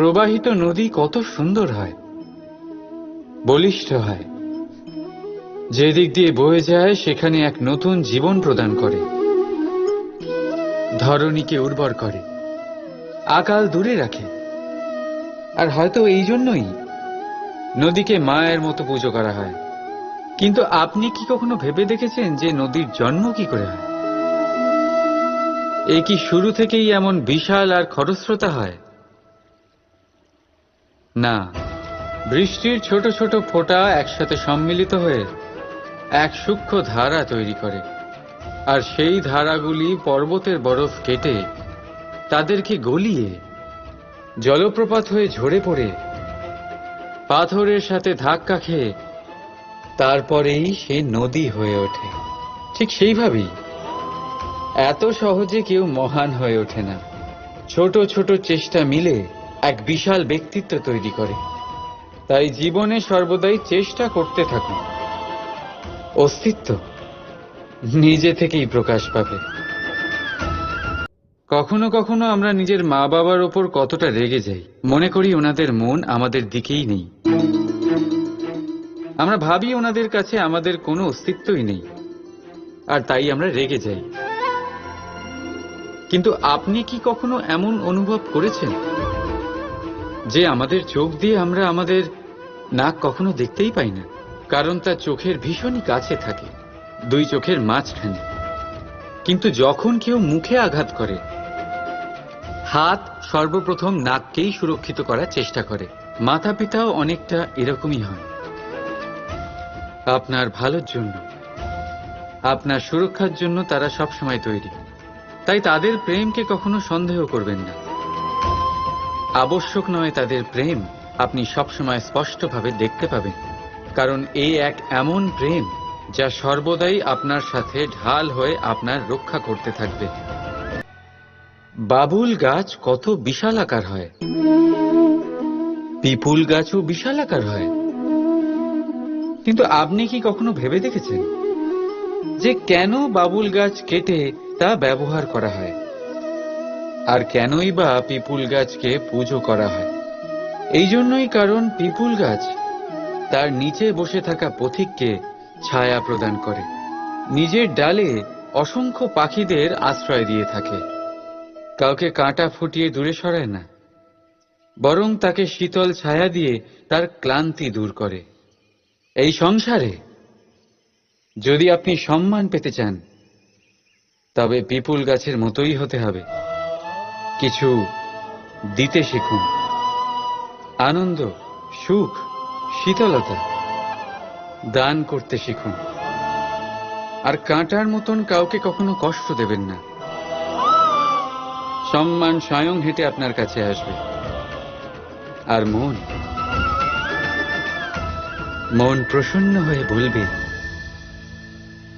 প্রবাহিত নদী কত সুন্দর হয়, বলিষ্ঠ হয়। যেদিক দিয়ে বয়ে যায়, সেখানে এক নতুন জীবন প্রদান করে। ধরণীকে উর্বর করে। আকাল দূরে রাখে। আর হয়তো এই জন্যই নদীকে মায়ের মতো পুজো করা হয়। কিন্তু আপনি কি কখনো ভেবে দেখেছেন যে নদীর জন্ম কি করে হয়? এ কি শুরু থেকেই এমন বিশাল আর খরস্রোতা হয়? না। বৃষ্টির ছোট ছোট ফোঁটা একসাথে সম্মিলিত হয়ে এক সূক্ষ্ম ধারা তৈরি করে। আর সেই ধারাগুলি পর্বতের বরফ কেটে তাদেরকে গলিয়ে জলপ্রপাত হয়ে ঝরে পড়ে পাথরের সাথে ধাক্কা খেয়ে তারপরেই সে নদী হয়ে ওঠে। ঠিক সেইভাবেই এত সহজে কেউ মহান হয়ে ওঠে না। ছোট ছোট চেষ্টা মিলে এক বিশাল ব্যক্তিত্ব তৈরি করে। তাই জীবনে সর্বদাই চেষ্টা করতে থাকুন। অস্তিত্ব নিজে থেকেই প্রকাশ পাবে। কখনো কখনো আমরা নিজের মা বাবার ওপর কতটা রেগে যাই, মনে করি ওনাদের মন আমাদের দিকেই নেই। আমরা ভাবি ওনাদের কাছে আমাদের কোনো অস্তিত্বই নেই, আর তাই আমরা রেগে যাই। কিন্তু আপনি কি কখনো এমন অনুভব করেছেন? যে আমাদের চোখ দিয়ে আমরা আমাদের নাক কখনো দেখতেই পাই না, কারণ তা চোখের ভীষণই কাছে থাকে, দুই চোখের মাঝখানে। কিন্তু যখন কেউ মুখে আঘাত করে, হাত সর্বপ্রথম নাককেই সুরক্ষিত করার চেষ্টা করে। মাতা পিতাও অনেকটা এরকমই হয় আপনার ভালোর জন্য, আপনার সুরক্ষার জন্য তারা সবসময় তৈরি। তাই তাদের প্রেমকে কখনো সন্দেহ করবেন না। আবশ্যক নয় তাদের প্রেম, আপনি সবসময় স্পষ্টভাবে দেখতে পাবেন। কারণ এই এক এমন প্রেম, যা সর্বদাই আপনার সাথে ঢাল হয়ে আপনার রক্ষা করতে থাকবে। বাবুল গাছ কত বিশাল আকার হয়। পিপুল গাছও বিশাল আকার হয়। কিন্তু আপনি কি কখনো ভেবে দেখেছেন যে কেন বাবুল গাছ কেটে তা ব্যবহার করা হয়? আর কেনই বা পিপুল গাছকে পুজো করা হয়? এই জন্যই কারণ পিপুল গাছ তার নিচে বসে থাকা পথিককে ছায়া প্রদান করে। নিজের ডালে অসংখ্য পাখিদের আশ্রয় দিয়ে থাকে। কাউকে কাঁটা ফুটিয়ে দূরে সরায় না। বরং তাকে শীতল ছায়া দিয়ে তার ক্লান্তি দূর করে। এই সংসারে যদি আপনি সম্মান পেতে চান, তবে পিপুল গাছের মতোই হতে হবে। কিছু দিতে শিখুন। আনন্দ, সুখ, শীতলতা দান করতে শিখুন। আর কাঁটার মতন কাউকে কখনো কষ্ট দেবেন না। সম্মান স্বয়ং হেঁটে আপনার কাছে আসবে। আর মন মন প্রসন্ন হয়ে বলবে,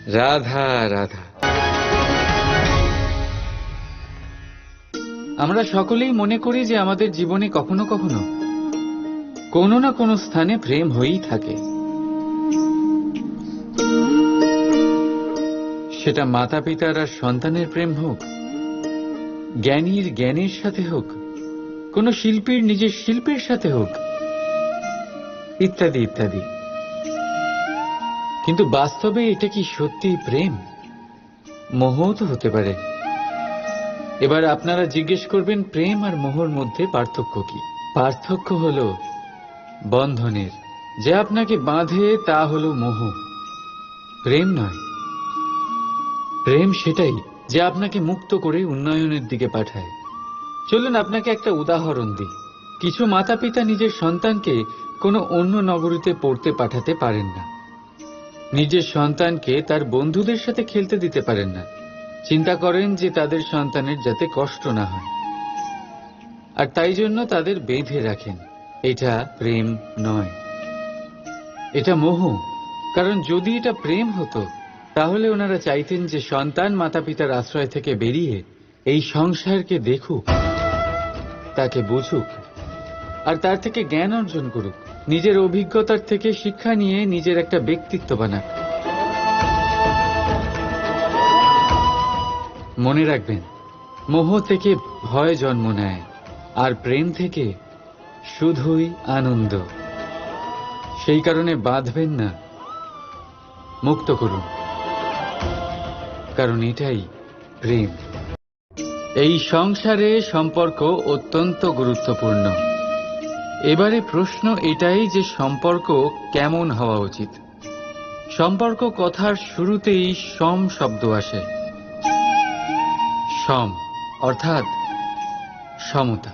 রাধা রাধা। আমরা সকলেই মনে করি যে আমাদের জীবনে কখনো কখনো কোনো না কোনো স্থানে প্রেম হয়েই থাকে। সেটা মাতা পিতার আর সন্তানের প্রেম হোক, জ্ঞানীর জ্ঞানের সাথে হোক, কোন শিল্পীর নিজের শিল্পের সাথে হোক, ইত্যাদি ইত্যাদি। কিন্তু বাস্তবে এটা কি সত্যি প্রেম? মোহ তো হতে পারে। এবার আপনারা জিজ্ঞেস করবেন প্রেম আর মোহর মধ্যে পার্থক্য কি? পার্থক্য হল বন্ধনের। যে আপনাকে বাঁধে তা হল মোহ। প্রেম নয়। প্রেম সেটাই যে আপনাকে মুক্ত করে উন্নয়নের দিকে পাঠায়। চলুন আপনাকে একটা উদাহরণ দিই। কিছু মাতা পিতা নিজের সন্তানকে কোনো অন্য নগরীতে পড়তে পাঠাতে পারেন না। নিজের সন্তানকে তার বন্ধুদের সাথে খেলতে দিতে পারেন না। চিন্তা করেন যে তাদের সন্তানের যাতে কষ্ট না হয়। আর তাই জন্য তাদের বেঁধে রাখেন। এটা প্রেম নয়। এটা মোহ। কারণ যদি এটা প্রেম হতো, তাহলে ওনারা চাইতেন যে সন্তান মাতা পিতার আশ্রয় থেকে বেরিয়ে এই সংসারকে দেখুক, তাকে বুঝুক, আর তার থেকে জ্ঞান অর্জন করুক। নিজের অভিজ্ঞতার থেকে শিক্ষা নিয়ে নিজের একটা ব্যক্তিত্ব বানাক। মনে রাখবেন, মোহ থেকে ভয় জন্ম নেয়, আর প্রেম থেকে শুধুই আনন্দ। সেই কারণে বাঁধবেন না, মুক্ত করুন। কারণ এটাই প্রেম। এই সংসারে সম্পর্ক অত্যন্ত গুরুত্বপূর্ণ। এবারে প্রশ্ন এটাই যে সম্পর্ক কেমন হওয়া উচিত? সম্পর্ক কথার শুরুতেই সম শব্দ আসে। সম, অর্থাৎ সমতা।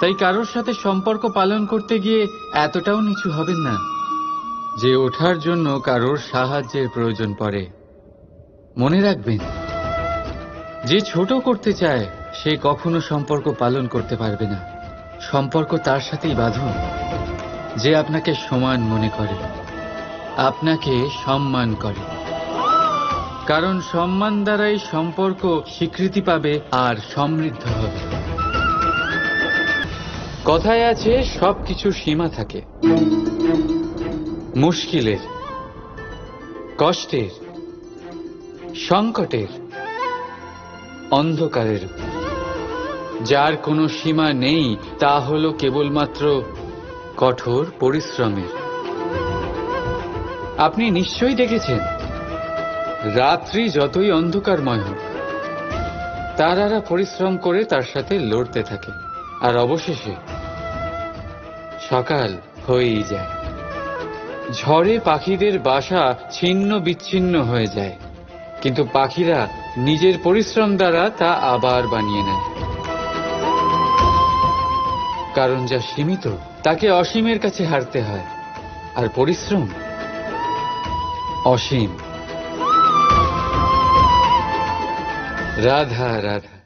তাই কারোর সাথে সম্পর্ক পালন করতে গিয়ে এতটাও নিচু হবেন না, যে ওঠার জন্য কারোর সাহায্যের প্রয়োজন পড়ে। মনে রাখবেন, যে ছোট করতে চায়, সে কখনো সম্পর্ক পালন করতে পারবে না। সম্পর্ক তার সাথেই বাঁধুন, যে আপনাকে সমান মনে করে, আপনাকে সম্মান করে। কারণ সম্মান দ্বারাই সম্পর্ক স্বীকৃতি পাবে আর সমৃদ্ধ হবে। কথায় আছে, সবকিছু সীমা থাকে। মুশকিলের, কষ্টের, সংকটের, অন্ধকারের। যার কোনো সীমা নেই, তা হল কেবলমাত্র কঠোর পরিশ্রমের। আপনি নিশ্চয়ই দেখেছেন রাত্রি যতই অন্ধকারময় হোক, তারারা পরিশ্রম করে তার সাথে লড়তে থাকে, আর অবশেষে সকাল হয়েই যায়। ঝড়ে পাখিদের বাসা ছিন্ন বিচ্ছিন্ন হয়ে যায়, কিন্তু পাখিরা নিজের পরিশ্রম দ্বারা তা আবার বানিয়ে নেয়। কারণ যা সীমিত, তাকে অসীমের কাছে হারতে হয়, আর পরিশ্রম অসীম। রাধা রাধা